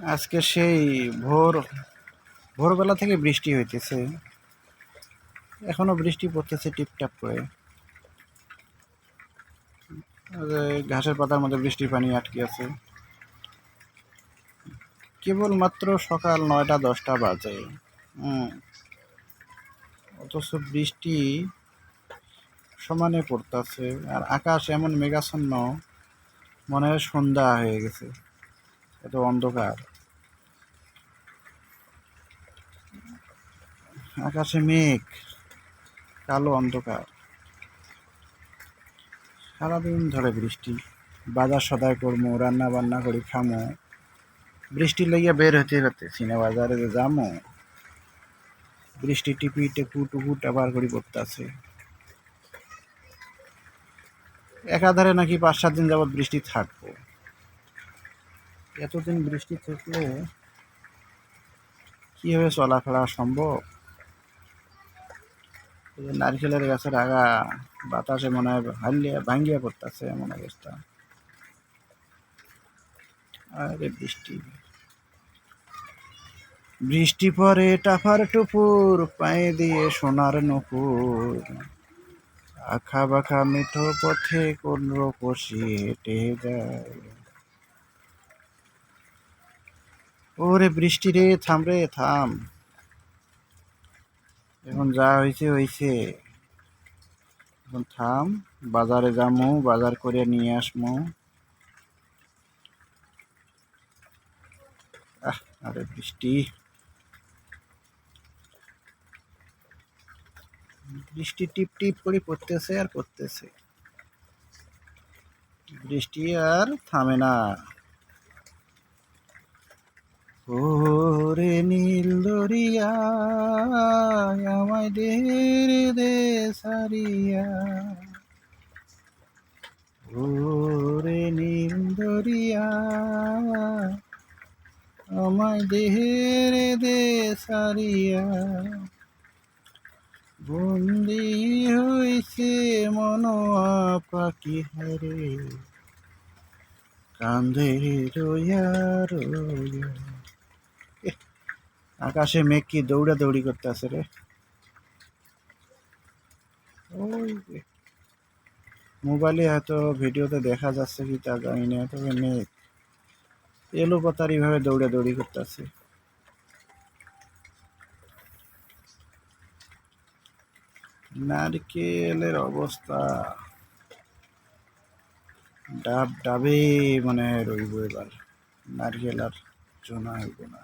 আজকে সেই ভোর, ভোরবেলা থেকে বৃষ্টি হইতেছে। এখনও বৃষ্টি পড়তেছে টিপটাপ করে। ঘাসের পাতার মধ্যে বৃষ্টির পানি আটকে আছে। কেবলমাত্র সকাল নয়টা, দশটা বাজে। অথচ বৃষ্টি সমানে পড়তেছে। আর আকাশ এমন মেঘাচ্ছন্ন, মনে হয় সন্ধ্যা হয়ে গেছে। এত অন্ধকার। আকাশে মেঘ, কালো অন্ধকার। সারাদিন ধরে বৃষ্টি। বাজার সদায় করব রান্না বান্না করি খামো। বৃষ্টি লেগে বের হতে পারতেছি না বাজারে যে যামো, বৃষ্টি টিপি টেপু টুপু টাবার করি পড়তেছে একাধারে নাকি পাঁচ সাত দিন যাবৎ বৃষ্টি থাকব। এতদিন বৃষ্টি থাকলে কীভাবে চলাফেরা সম্ভব? নারকেলের গাছের আগা বাতাসে মনে হয় হালিয়া ভাঙ্গিয়া পড়তেছে এমন অবস্থা আরে বৃষ্টি। বৃষ্টি পরে টাফার টুপুর, পায়ে দিয়ে সোনার নপুর। আখা বাখা মিঠো পথে কোন রূপসী হেঁটে যায়। ওরে বৃষ্টি রে, থাম রে, থাম। এখন যা হয়েছে হয়েছে এখন থাম, বাজারে যামু, বাজার করে নিয়ে আসমু। আহ, আরে বৃষ্টি। বৃষ্টি টিপ টিপ করে পড়তেছে আর পড়তেছে। বৃষ্টি আর থামে না। ওরে নীল দরিয়া আমায় দের দে সারিয়া ওরে নীল দরিয়া আমায় দেহের দে সারিয়া বন্দি হইছে মনোয়া পাখি হারে কান্দে রইয়া এহ, আকাশে মেঘ কি দৌড়া দৌড়ি করতে আছে রে? ওই মোবাইলে হয়তো ভিডিওতে দেখা যাচ্ছে কি তা জানি না, তবে মেঘ। এলো পাতারি ভাবে দৌড়া দৌড়ি করতে আছে নারকেলের অবস্থা। ডাব, ডাবে মানে রইব এবার। নারকেল আর চোনা হইব না।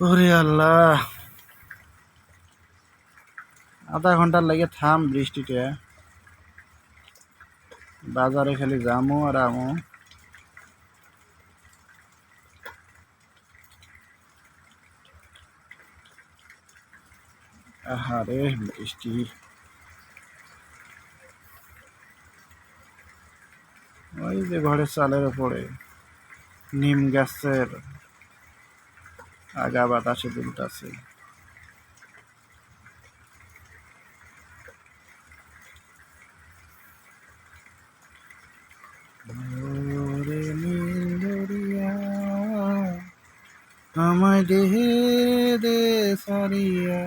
ওরে আল্লাহ। আধা ঘণ্টার লাগে থাম বৃষ্টিটা বাজারে খালি যামো আর আমো। আহারে, বৃষ্টি। ওই যে ঘরের চালের উপরে, নিম গাছের আগা বাতাসে দুলতাছে আমায় দেহে দে সারিয়া।